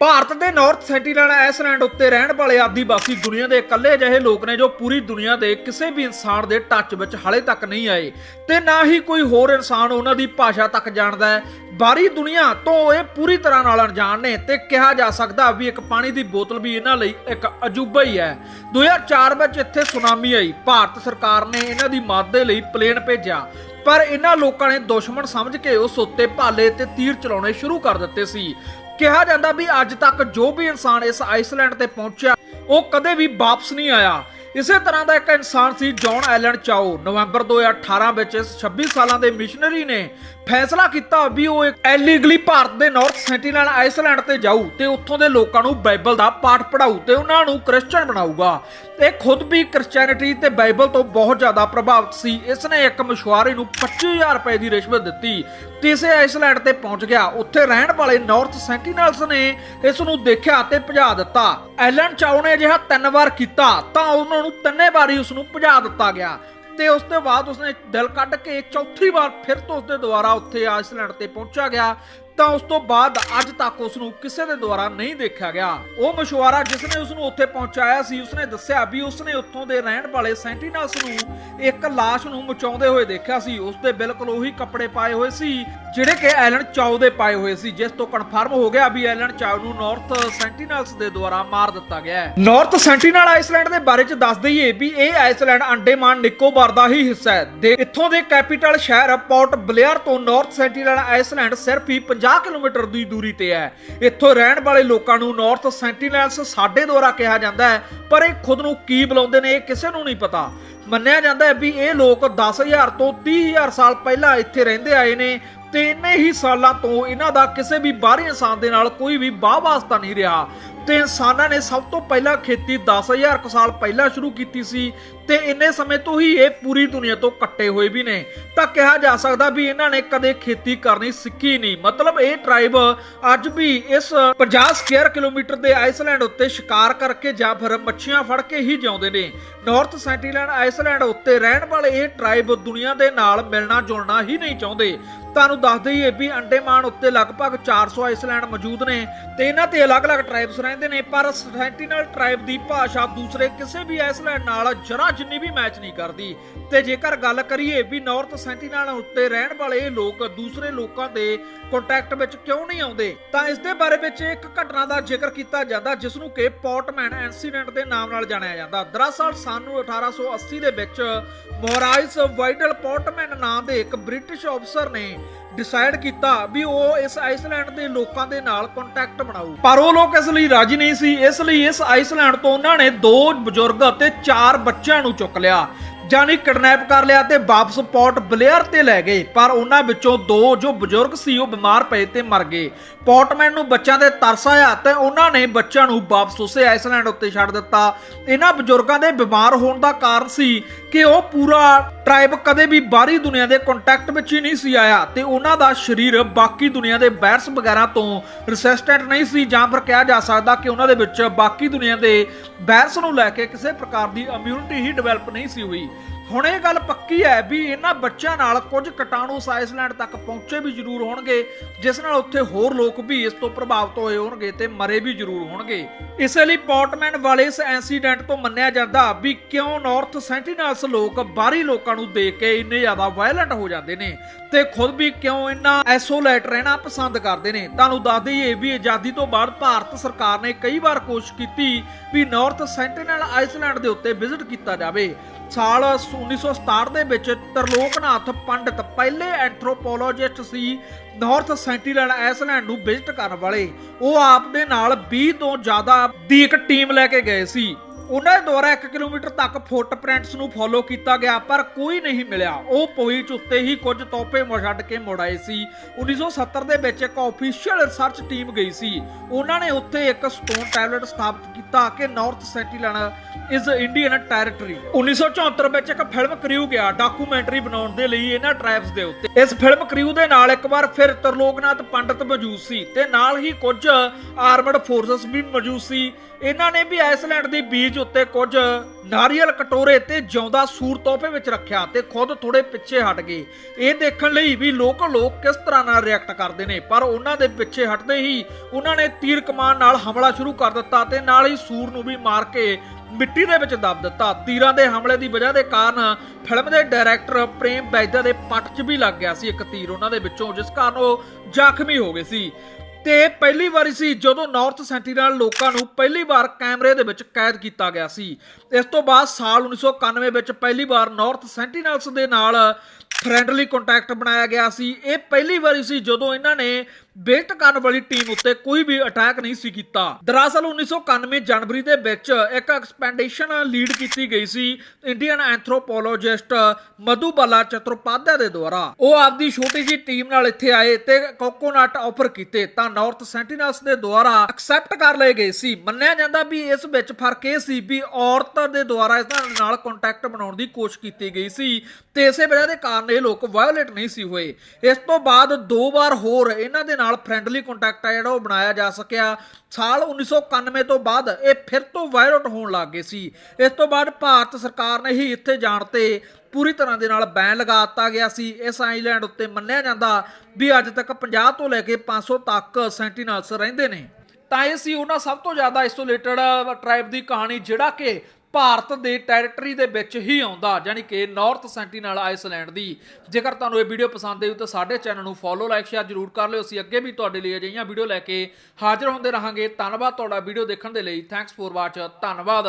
ਭਾਰਤ ਦੇ north Sentinel Iceland ਉੱਤੇ ਰਹਿਣ ਵਾਲੇ ਆਦੀਵਾਸੀ ਦੁਨੀਆ ਦੇ ਇਕੱਲੇ ਅਜਿਹੇ ਲੋਕ ਨੇ ਜੋ ਪੂਰੀ ਦੁਨੀਆ ਦੇ ਕਿਸੇ ਵੀ ਇਨਸਾਨ ਦੇ ਟੱਚ ਵਿੱਚ ਹਾਲੇ ਤੱਕ ਨਹੀਂ ਆਏ ਤੇ ਨਾ ਹੀ ਕੋਈ ਹੋਰ ਇਨਸਾਨ ਉਹਨਾਂ ਦੀ ਭਾਸ਼ਾ ਤੱਕ ਜਾਣਦਾ ਹੈ। ਬਾਰੀ ਦੁਨੀਆ ਤੋਂ ਇਹ ਪੂਰੀ ਤਰ੍ਹਾਂ ਨਾਲ ਅਣਜਾਣ ਨੇ ਤੇ ਕਿਹਾ ਜਾ ਸਕਦਾ ਵੀ ਇੱਕ ਪਾਣੀ ਦੀ ਬੋਤਲ ਵੀ ਇਹਨਾਂ ਲਈ ਇੱਕ ਅਜੂਬਾ ਹੀ ਹੈ। 2004 ਵਿੱਚ ਇੱਥੇ ਸੁਨਾਮੀ ਆਈ। ਭਾਰਤ ਸਰਕਾਰ ਨੇ ਇਹਨਾਂ ਦੀ ਮਦਦ ਦੇ ਲਈ ਪਲੇਨ ਭੇਜਿਆ। ਪਰ ਇਹਨਾਂ ਲੋਕਾਂ ਨੇ ਦੁਸ਼ਮਣ ਸਮਝ ਕੇ ਉਸ ਉੱਤੇ ਭਾਲੇ ਤੇ ਤੀਰ ਚਲਾਉਣੇ ਸ਼ੁਰੂ ਕਰ ਦਿੱਤੇ ਸੀ। ਕਿਹਾ ਜਾਂਦਾ ਵੀ ਅੱਜ ਤੱਕ ਜੋ ਵੀ ਇਨਸਾਨ ਇਸ ਆਈਸਲੈਂਡ ਤੇ ਪਹੁੰਚਿਆ, ਉਹ ਕਦੇ ਵੀ ਵਾਪਸ ਨਹੀਂ ਆਇਆ। ਇਸੇ ਤਰ੍ਹਾਂ ਦਾ ਇੱਕ ਇਨਸਾਨ ਸੀ ਜੌਨ ਐਲਨ ਚਾਓ। ਨਵੰਬਰ 2018 ਵਿੱਚ ਇਸ 26 ਸਾਲਾਂ ਦੇ ਮਿਸ਼ਨਰੀ ਨੇ ਫੈਸਲਾ ਕੀਤਾ ਵੀ ਉਹ ਇੱਕ ਐਲੀਗਲੀ ਭਾਰਤ ਦੇ ਨਾਰਥ ਸੈਂਟੀਨਲ ਆਈਸਲੈਂਡ ਤੇ ਜਾਊ ਤੇ ਉੱਥੋਂ ਦੇ ਲੋਕਾਂ ਨੂੰ ਬਾਈਬਲ ਦਾ ਪਾਠ ਪੜਾਊ ਤੇ ਉਹਨਾਂ ਨੂੰ ਕ੍ਰਿਸਚੀਅਨ ਬਣਾਊਗਾ। ਇਹ ਖੁਦ ਵੀ ਕ੍ਰਿਸਚੀਅਨਿਟੀ ਤੇ ਬਾਈਬਲ ਤੋਂ ਬਹੁਤ ਜ਼ਿਆਦਾ ਪ੍ਰਭਾਵਿਤ ਸੀ। ਇਸ ਨੇ ਇੱਕ ਮਸ਼ਵਾਰੇ ਨੂੰ 25000 ਰੁਪਏ ਦੀ ਰਿਸ਼ਵਤ ਦਿੱਤੀ। ਤੇ ਇਸੇ ਆਈਸਲੈਂਡ ਤੇ ਪਹੁੰਚ ਗਿਆ। ਉੱਥੇ ਰਹਿਣ ਵਾਲੇ ਨਾਰਥ ਸੈਂਟੀਨਲਸ ਨੇ ਇਸ ਨੂੰ ਦੇਖਿਆ ਤੇ ਭਜਾ ਦਿੱਤਾ। ਐਲਨ ਚਾਓ ਨੇ ਅਜਿਹਾ ਤਿੰਨ ਵਾਰ ਕੀਤਾ ਤਾਂ ਉਹਨਾਂ ਨੂੰ ਤਿੰਨੇ ਵਾਰੀ ਉਸ ਨੂੰ ਭਜਾ ਦਿੱਤਾ ਗਿਆ। ਤੇ ਉਸ ਤੋਂ ਬਾਅਦ ਉਸਨੇ ਦਿਲ ਕੱਢ ਕੇ ਚੌਥੀ ਵਾਰ ਫਿਰ ਤੋਂ ਉਸਦੇ ਦੁਆਰਾ ਉੱਥੇ ਆਈਸਲੈਂਡ ਤੇ ਪਹੁੰਚਿਆ ਗਿਆ। ਤਾਂ ਉਸ ਤੋਂ ਬਾਅਦ ਅੱਜ ਤੱਕ ਉਸ ਨੂੰ ਕਿਸੇ ਦੇ ਦੁਆਰਾ ਨਹੀਂ ਦੇਖਿਆ ਗਿਆ। ਉਹ ਮਸ਼ਵਾਰਾ ਜਿਸ ਨੇ ਉਸ ਨੂੰ ਉੱਥੇ ਪਹੁੰਚਾਇਆ ਸੀ, ਉਸਨੇ ਦੱਸਿਆ ਵੀ ਉਸਨੇ ਉੱਥੋਂ ਦੇ ਰਹਿਣ ਵਾਲੇ ਸੈਂਟੀਨਲਸ ਨੂੰ ਇੱਕ ਲਾਸ਼ ਨੂੰ ਮਚਾਉਂਦੇ ਹੋਏ ਦੇਖਿਆ ਸੀ। ਉਸ ਦੇ ਬਿਲਕੁਲ ਉਹੀ ਕੱਪੜੇ ਪਾਏ ਹੋਏ ਸੀ, ਜਿਹੜੇ ਕਿ ਐਲਨ ਚਾਓ ਦੇ ਪਾਏ ਹੋਏ ਸੀ, ਜਿਸ ਤੋਂ ਕਨਫਰਮ ਹੋ ਗਿਆ ਵੀ ਐਲਨ ਚਾਓ ਨੂੰ ਨਾਰਥ ਸੈਂਟੀਨਲਸ ਦੇ ਦੁਆਰਾ ਮਾਰ ਦਿੱਤਾ ਗਿਆ ਹੈ। ਨਾਰਥ ਸੈਂਟੀਨਲ ਆਈਸਲੈਂਡ ਦੇ ਬਾਰੇ ਚ ਦੱਸ ਦਈਏ ਵੀ ਇਹ ਆਈਸਲੈਂਡ ਅੰਡੇਮਾਨ ਨਿਕੋਬਾਰ ਦਾ ਹੀ ਹਿੱਸਾ ਹੈ। ਦੇ ਇੱਥੋਂ ਦੇ ਕੈਪੀਟਲ ਸ਼ਹਿਰ ਪੋਰਟ ਬਲੇਅਰ ਤੋਂ ਨਾਰਥ ਸੈਂਟੀਨਲ ਆਈਸਲੈਂਡ ਸਿਰਫ ਹੀ 50 ਕਿਲੋਮੀਟਰ ਦੀ ਦੂਰੀ ਤੇ ਹੈ। ਇੱਥੋਂ ਰਹਿਣ ਵਾਲੇ ਲੋਕਾਂ ਨੂੰ ਨਾਰਥ ਸੈਂਟੀਨਲਸ ਸਾਡੇ ਦੁਆਰਾ ਕਿਹਾ ਜਾਂਦਾ ਹੈ, ਪਰ ਇਹ ਖੁਦ ਨੂੰ ਕੀ ਬੁਲਾਉਂਦੇ ਨੇ ਇਹ ਕਿਸੇ ਨੂੰ ਨਹੀਂ ਪਤਾ। ਮੰਨਿਆ ਜਾਂਦਾ ਹੈ ਵੀ ਇਹ ਲੋਕ 10000 ਤੋਂ 30000 ਸਾਲ ਪਹਿਲਾਂ ਇੱਥੇ ਰਹਿੰਦੇ ਆਏ ਨੇ ਤੇ ਇੰਨੇ ਹੀ ਸਾਲਾਂ ਤੋਂ ਇਹਨਾਂ ਦਾ ਕਿਸੇ ਵੀ ਬਾਹਰੀ ਇਨਸਾਨ ਦੇ ਨਾਲ ਕੋਈ ਵੀ ਵਾਹ ਵਾਸਤਾ ਨਹੀਂ ਰਿਹਾ। ਤੇ ਇਨਸਾਨਾਂ ਨੇ ਸਭ ਤੋਂ ਪਹਿਲਾਂ ਖੇਤੀ 10000 ਕੁ ਸਾਲ ਪਹਿਲਾਂ ਸ਼ੁਰੂ ਕੀਤੀ ਸੀ ਤੇ ਇੰਨੇ ਸਮੇਂ ਤੋਂ ਹੀ ਇਹ ਪੂਰੀ ਦੁਨੀਆ ਤੋਂ ਕੱਟੇ ਹੋਏ ਵੀ ਨੇ। ਤਾਂ ਕਿਹਾ ਜਾ ਸਕਦਾ ਵੀ ਇਹਨਾਂ ਨੇ ਕਦੇ ਖੇਤੀ ਕਰਨੀ ਸਿੱਖੀ ਨਹੀਂ। ਮਤਲਬ ਇਹ ਟ੍ਰਾਈਬ ਅੱਜ ਵੀ ਇਸ 50 ਸਕੁਅਰ ਕਿਲੋਮੀਟਰ ਦੇ ਆਈਸਲੈਂਡ ਉੱਤੇ ਸ਼ਿਕਾਰ ਕਰਕੇ ਜਾਂ ਫਿਰ ਮੱਛੀਆਂ ਫੜ ਕੇ ਹੀ ਜਿਉਂਦੇ ਨੇ। ਨਾਰਥ ਸੈਂਟੀਲੈਂਡ ਆਈਸਲੈਂਡ ਉੱਤੇ ਰਹਿਣ ਵਾਲੇ ਇਹ ਟ੍ਰਾਈਬ ਦੁਨੀਆ ਦੇ ਨਾਲ ਮਿਲਣਾ ਜੁਲਣਾ ਹੀ ਨਹੀਂ ਚਾਹੁੰਦੇ। ਤੁਹਾਨੂੰ ਦੱਸ ਦਈਏ ਵੀ ਅੰਡੇਮਾਨ ਉੱਤੇ ਲਗਭਗ 400 ਆਈਸਲੈਂਡ ਮੌਜੂਦ ਨੇ ਤੇ ਇਹਨਾਂ ਤੇ ਅਲੱਗ-ਅਲੱਗ ਟ੍ਰਾਈਬਸ ਰਹਿੰਦੇ ਨੇ, ਪਰ ਸੈਂਟੀਨਲ ਟ੍ਰਾਈਬ ਦੀ ਭਾਸ਼ਾ ਦੂਸਰੇ ਕਿਸੇ ਵੀ ਆਈਸਲੈਂਡ ਨਾਲ ਜਰਾ ਜਿੰਨੀ ਵੀ ਮੈਚ ਨਹੀਂ ਕਰਦੀ। ਤੇ ਜੇਕਰ ਗੱਲ ਕਰੀਏ ਵੀ ਨਾਰਥ ਸੈਂਟੀਨਲ ਉੱਤੇ ਰਹਿਣ ਵਾਲੇ ਇਹ ਲੋਕ ਦੂਸਰੇ ਲੋਕਾਂ ਦੇ ਕੰਟੈਕਟ ਵਿੱਚ ਕਿਉਂ ਨਹੀਂ ਆਉਂਦੇ, ਤਾਂ ਇਸ ਦੇ ਬਾਰੇ ਵਿੱਚ ਇੱਕ ਘਟਨਾ ਦਾ ਜ਼ਿਕਰ ਕੀਤਾ ਜਾਂਦਾ ਜਿਸ ਨੂੰ ਕਿ ਪੋਰਟਮੈਨ ਇਨਸੀਡੈਂਟ ਦੇ ਨਾਮ ਨਾਲ ਜਾਣਿਆ ਜਾਂਦਾ। ਦਰਅਸਲ ਸਾਨੂੰ 1880 ਦੇ ਵਿੱਚ ਮੋਰਾਈਸ ਵਾਈਡਲ ਪੋਰਟਮੈਨ ਨਾਂ ਦੇ ਇੱਕ ਬ੍ਰਿਟਿਸ਼ ਅਫਸਰ ਨੇ ਡਿਸਾਈਡ ਕੀਤਾ ਵੀ ਉਹ ਇਸ ਆਈਸਲੈਂਡ ਦੇ ਲੋਕਾਂ ਦੇ ਨਾਲ ਕੰਟੈਕਟ ਬਣਾਊ। ਪਰ ਉਹ ਲੋਕ ਇਸ ਲਈ ਰਾਜੀ ਨਹੀਂ ਸੀ, ਇਸ ਲਈ ਇਸ ਆਈਸਲੈਂਡ ਤੋਂ ਉਹਨਾਂ ਨੇ ਦੋ ਬਜ਼ੁਰਗ ਅਤੇ ਚਾਰ ਬੱਚਿਆਂ ਨੂੰ ਚੁੱਕ ਲਿਆ। ਜਾਨੀ ਕਿਡਨੈਪ ਕਰ ਲਿਆ ਤੇ ਵਾਪਸ ਪੋਰਟ ਬਲੇਅਰ ਤੇ ਲੈ ਗਏ। ਪਰ ਉਹਨਾਂ ਵਿੱਚੋਂ ਦੋ ਜੋ ਬਜ਼ੁਰਗ ਸੀ ਉਹ ਬਿਮਾਰ ਪਏ ਤੇ ਮਰ ਗਏ। ਪੋਰਟਮੈਨ ਨੂੰ ਬੱਚਿਆਂ ਦੇ ਤਰਸ ਆਇਆ ਤੇ ਉਹਨਾਂ ਨੇ ਬੱਚਿਆਂ ਨੂੰ ਵਾਪਸ ਉਸੇ ਆਈਸਲੈਂਡ ਉੱਤੇ ਛੱਡ ਦਿੱਤਾ। ਇਹਨਾਂ ਬਜ਼ੁਰਗਾਂ ਦੇ ਬਿਮਾਰ ਹੋਣ ਦਾ ਕਾਰਨ ਸੀ ਕਿ ਉਹ ਪੂਰਾ ਟ੍ਰਾਈਬ ਕਦੇ ਵੀ ਬਾਹਰੀ ਦੁਨੀਆ ਦੇ ਕੰਟੈਕਟ ਵਿੱਚ ਹੀ ਨਹੀਂ ਸੀ ਆਇਆ ਤੇ ਉਹਨਾਂ ਦਾ ਸਰੀਰ ਬਾਕੀ ਦੁਨੀਆ ਦੇ ਵਾਇਰਸ ਵਗੈਰਾ ਤੋਂ ਰੈਸਿਸਟੈਂਟ ਨਹੀਂ ਸੀ ਜਾਂ ਫਿਰ ਕਿਹਾ ਜਾ ਸਕਦਾ ਕਿ ਉਹਨਾਂ ਦੇ ਵਿੱਚ ਬਾਕੀ ਦੁਨੀਆ ਦੇ ਵਾਇਰਸ ਨੂੰ ਲੈ ਕੇ ਕਿਸੇ ਪ੍ਰਕਾਰ ਦੀ ਇਮਿਊਨਿਟੀ ਹੀ ਡਿਵੈਲਪ ਨਹੀਂ ਸੀ ਹੋਈ। ਹੁਣ ਇਹ ਗੱਲ ਪੱਕੀ ਹੈ ਵੀ ਇਹਨਾਂ ਬੱਚਿਆਂ ਨਾਲ ਕੁਝ ਕੀਟਾਣੂ ਆਈਸਲੈਂਡ ਤੱਕ ਪਹੁੰਚੇ ਵੀ ਜ਼ਰੂਰ ਹੋਣਗੇ, ਜਿਸ ਨਾਲ ਉੱਥੇ ਹੋਰ ਲੋਕ ਵੀ ਇਸ ਤੋਂ ਪ੍ਰਭਾਵਿਤ ਹੋਏ ਹੋਣਗੇ ਤੇ ਮਰੇ ਵੀ ਜ਼ਰੂਰ ਹੋਣਗੇ। ਇਸੇ ਲਈ ਪੋਰਟਮੈਨ ਵਾਲੇ ਇਸ ਇਨਸੀਡੈਂਟ ਤੋਂ ਮੰਨਿਆ ਜਾਂਦਾ ਵੀ ਕਿਉਂ ਨਾਰਥ ਸੈਂਟੀਨਲਸ ਲੋਕ ਬਾਹਰੀ ਲੋਕਾਂ ਨੂੰ ਦੇਖ ਕੇ ਇੰਨੇ ਜ਼ਿਆਦਾ ਵਾਇਲੈਂਟ ਹੋ ਜਾਂਦੇ ਨੇ ਤੇ ਖੁਦ ਵੀ ਕਿਉਂ ਇੰਨਾ ਐਸੋਲੇਟ ਰਹਿਣਾ ਪਸੰਦ ਕਰਦੇ ਨੇ। ਤੁਹਾਨੂੰ ਦੱਸ ਦਈਏ ਵੀ ਆਜ਼ਾਦੀ ਤੋਂ ਬਾਅਦ ਭਾਰਤ ਸਰਕਾਰ ਨੇ ਕਈ ਵਾਰ ਕੋਸ਼ਿਸ਼ ਕੀਤੀ ਵੀ ਨਾਰਥ ਸੈਂਟੀਨਲ ਆਈਸਲੈਂਡ ਦੇ ਉੱਤੇ ਵਿਜ਼ਿਟ ਕੀਤਾ ਜਾਵੇ। ਸਾਲ 1967 ਦੇ ਵਿੱਚ ਤਰਲੋਕਨਾਥ ਪੰਡਿਤ ਪਹਿਲੇ ਐਂਥਰੋਪੋਲੋਜਿਸਟ ਸੀ ਨਾਰਥ ਸੈਂਟੀਨਲ ਆਈਸਲੈਂਡ ਨੂੰ ਵਿਜ਼ਿਟ ਕਰਨ ਵਾਲੇ। ਉਹ ਆਪ ਦੇ ਨਾਲ 20 ਤੋਂ ਜ਼ਿਆਦਾ ਦੀ ਇੱਕ ਟੀਮ ਲੈ ਕੇ ਗਏ ਸੀ। ਉਹਨਾਂ ਦੁਆਰਾ 1 ਕਿਲੋਮੀਟਰ ਤੱਕ ਫੁੱਟਪ੍ਰਿੰਟਸ ਨੂੰ ਫੋਲੋ ਕੀਤਾ ਗਿਆ, ਪਰ ਕੋਈ ਨਹੀਂ ਮਿਲਿਆ। ਉਹ ਪੁਆਇੰਟ ਉੱਤੇ ਹੀ ਕੁਝ ਤੋਪੇ ਛੱਡ ਕੇ ਮੁੜ ਆਏ ਸੀ। 1970 ਦੇ ਵਿੱਚ ਇੱਕ ਆਫੀਸ਼ੀਅਲ ਰਿਸਰਚ ਟੀਮ ਗਈ ਸੀ। ਉਹਨਾਂ ਨੇ ਉੱਥੇ ਇੱਕ ਸਟੋਨ ਟੈਬਲੇਟ ਸਥਾਪਿਤ ਕੀਤਾ ਕਿ north sentinel is Indian territory 1974 ਵਿੱਚ ਇੱਕ ਫਿਲਮ ਕ੍ਰਿਊ ਗਿਆ ਡਾਕੂਮੈਂਟਰੀ ਬਣਾਉਣ ਦੇ ਲਈ ਇਹਨਾਂ ਟ੍ਰਾਈਬਸ ਦੇ ਉੱਤੇ। ਇਸ ਫਿਲਮ ਕ੍ਰਿਊ ਦੇ ਨਾਲ ਇੱਕ ਵਾਰ ਫਿਰ ਤਰਲੋਕਨਾਥ ਪੰਡਿਤ ਮੌਜੂਦ ਸੀ ਤੇ ਨਾਲ ਹੀ ਕੁਝ ਆਰਮਡ ਫੋਰਸਸ ਵੀ ਮੌਜੂਦ ਸੀ। ਇਹਨਾਂ ਨੇ ਵੀ ਆਈਸਲੈਂਡ ਦੀ ਬੀਜ ਮੇਜ਼ ਉੱਤੇ ਕੁਝ ਨਾਰੀਅਲ ਕਟੋਰੇ ਤੇ ਜਿਉਂਦਾ ਸੂਰ ਤੋਹਫੇ ਵਿੱਚ ਰੱਖਿਆ ਤੇ ਖੁਦ ਥੋੜੇ ਪਿੱਛੇ ਹਟ ਗਏ। ਇਹ ਦੇਖਣ ਲਈ ਵੀ ਲੋਕ ਲੋਕ ਕਿਸ ਤਰ੍ਹਾਂ ਨਾਲ ਰਿਐਕਟ ਕਰਦੇ ਨੇ, ਪਰ ਉਹਨਾਂ ਦੇ ਪਿੱਛੇ ਹਟਦੇ ਹੀ ਉਹਨਾਂ ਨੇ ਤੀਰ ਕਮਾਨ ਨਾਲ ਹਮਲਾ ਸ਼ੁਰੂ ਕਰ ਦਿੱਤਾ ਤੇ ਨਾਲ ਹੀ ਸੂਰ ਨੂੰ ਵੀ ਮਾਰ ਕੇ ਮਿੱਟੀ ਦੇ ਵਿੱਚ ਦੱਬ ਦਿੱਤਾ। ਤੀਰਾਂ ਦੇ ਹਮਲੇ ਦੀ ਵਜ੍ਹਾ ਦੇ ਕਾਰਨ ਫਿਲਮ ਦੇ ਡਾਇਰੈਕਟਰ ਪ੍ਰੇਮ ਬੈਦਾ ਦੇ ਪੱਟ 'ਚ ਵੀ ਲੱਗ ਗਿਆ ਸੀ ਇੱਕ ਤੀਰ ਉਹਨਾਂ ਦੇ ਵਿੱਚੋਂ, ਜਿਸ ਕਾਰਨ ਉਹ ਜ਼ਖਮੀ ਹੋ ਗਏ ਸੀ। ਤੇ ਪਹਿਲੀ ਵਾਰੀ ਸੀ ਜਦੋਂ ਨਾਰਥ ਸੈਂਟੀਨਲ ਲੋਕਾਂ ਨੂੰ ਪਹਿਲੀ ਵਾਰ ਕੈਮਰੇ ਦੇ ਵਿੱਚ ਕੈਦ ਕੀਤਾ ਗਿਆ ਸੀ। ਇਸ ਤੋਂ ਬਾਅਦ ਸਾਲ 1991 ਵਿੱਚ ਪਹਿਲੀ ਵਾਰ ਨਾਰਥ ਸੈਂਟੀਨਲਸ ਦੇ ਨਾਲ ਫ੍ਰੈਂਡਲੀ ਕੰਟੈਕਟ ਬਣਾਇਆ ਗਿਆ ਸੀ। ਇਹ ਪਹਿਲੀ ਵਾਰੀ ਸੀ ਜਦੋਂ ਇਹਨਾਂ ਨੇ ਬੇਟ ਕਰਨ ਵਾਲੀ ਟੀਮ ਉੱਤੇ ਕੋਈ ਵੀ ਅਟੈਕ ਨਹੀਂ ਸੀ ਕੀਤਾ। ਦਰਅਸਲ 1991 ਜਨਵਰੀ ਦੇ ਵਿੱਚ ਇੱਕ ਐਕਸਪੈਂਡੀਸ਼ਨ ਲੀਡ ਕੀਤੀ ਗਈ ਸੀ ਇੰਡੀਅਨ ਐਂਥਰੋਪੋਲੋਜਿਸਟ ਮਧੂਬਾਲਾ ਚਤੁਰਪਾਧਿਆ ਦੇ ਦੁਆਰਾ। ਉਹ ਆਪਦੀ ਛੋਟੀ ਜੀ ਟੀਮ ਨਾਲ ਇੱਥੇ ਆਏ ਤੇ ਕੋਕੋਨਟ ਆਫਰ ਕੀਤੇ ਤਾਂ ਨਾਰਥ ਸੈਂਟੀਨਲਸ ਦੇ ਦੁਆਰਾ ਐਕਸੈਪਟ ਕਰ ਲਏ ਗਏ ਸੀ। ਮੰਨਿਆ ਜਾਂਦਾ ਵੀ ਇਸ ਵਿੱਚ ਫ਼ਰਕ ਇਹ ਸੀ ਵੀ ਔਰਤ ਦੇ ਦੁਆਰਾ ਇਸ ਨਾਲ ਕੰਟੈਕਟ ਬਣਾਉਣ ਦੀ ਕੋਸ਼ਿਸ਼ ਕੀਤੀ ਗਈ ਸੀ ਤੇ ਇਸੇ ਵਜ੍ਹਾ ਦੇ ਕਾਰਨ ਇਹ ਲੋਕ ਵਾਇਓਲੇਟ ਨਹੀਂ ਸੀ ਹੋਏ। ਇਸ ਤੋਂ ਬਾਅਦ ਦੋ ਵਾਰ ਹੋਰ ਇਹਨਾਂ ਦੇ ਨਾਲ ਫ੍ਰੈਂਡਲੀ ਕੰਟੈਕਟ ਆ ਜਿਹੜਾ ਉਹ ਬਣਾਇਆ ਜਾ ਸਕਿਆ। ਸਾਲ 1991 ਤੋਂ ਬਾਅਦ ਇਹ ਫਿਰ ਤੋਂ ਵਾਇਓਲੇਟ ਹੋਣ ਲੱਗ ਗਏ ਸੀ। ਇਸ ਤੋਂ ਬਾਅਦ ਭਾਰਤ ਸਰਕਾਰ ਨੇ ਹੀ ਇੱਥੇ ਜਾਣ ਤੇ ਪੂਰੀ ਤਰ੍ਹਾਂ ਦੇ ਨਾਲ ਬੈਨ ਲਗਾ ਦਿੱਤਾ ਗਿਆ ਸੀ। ਇਸ ਆਈਲੈਂਡ ਉੱਤੇ ਮੰਨਿਆ ਜਾਂਦਾ ਵੀ ਅੱਜ ਤੱਕ 50 ਤੋਂ ਲੈ ਕੇ 500 ਤੱਕ ਸੈਂਟੀਨਲਸ ਰਹਿੰਦੇ ਨੇ। ਤਾਂ ਇਹ ਸੀ ਉਹਨਾਂ ਸਭ ਤੋਂ ਜ਼ਿਆਦਾ ਆਈਸੋਲੇਟਡ ਟ੍ਰਾਈਬ ਦੀ ਕਹਾਣੀ, ਜਿਹੜਾ ਕਿ ਭਾਰਤ ਦੇ ਟੈਰੀਟਰੀ ਦੇ ਵਿੱਚ ਹੀ ਆਉਂਦਾ ਯਾਨੀ ਕਿ ਨਾਰਥ ਸੈਂਟੀਨਲ ਆਈਸਲੈਂਡ ਦੀ। ਜੇਕਰ ਤੁਹਾਨੂੰ ਇਹ ਵੀਡੀਓ ਪਸੰਦ ਆਈ ਤਾਂ ਸਾਡੇ ਚੈਨਲ ਨੂੰ ਫੋਲੋ ਲਾਈਕ ਸ਼ੇਅਰ ਜਰੂਰ ਕਰ ਲਿਓ। ਅਸੀਂ ਅੱਗੇ ਵੀ ਤੁਹਾਡੇ ਲਈ ਅਜਿਹੀਆਂ ਵੀਡੀਓ ਲੈ ਕੇ ਹਾਜ਼ਰ ਹੁੰਦੇ ਰਹਾਂਗੇ। ਧੰਨਵਾਦ ਤੁਹਾਡਾ ਵੀਡੀਓ ਦੇਖਣ ਦੇ ਲਈ। ਥੈਂਕਸ ਫੋਰ ਵਾਚ ਧੰਨਵਾਦ।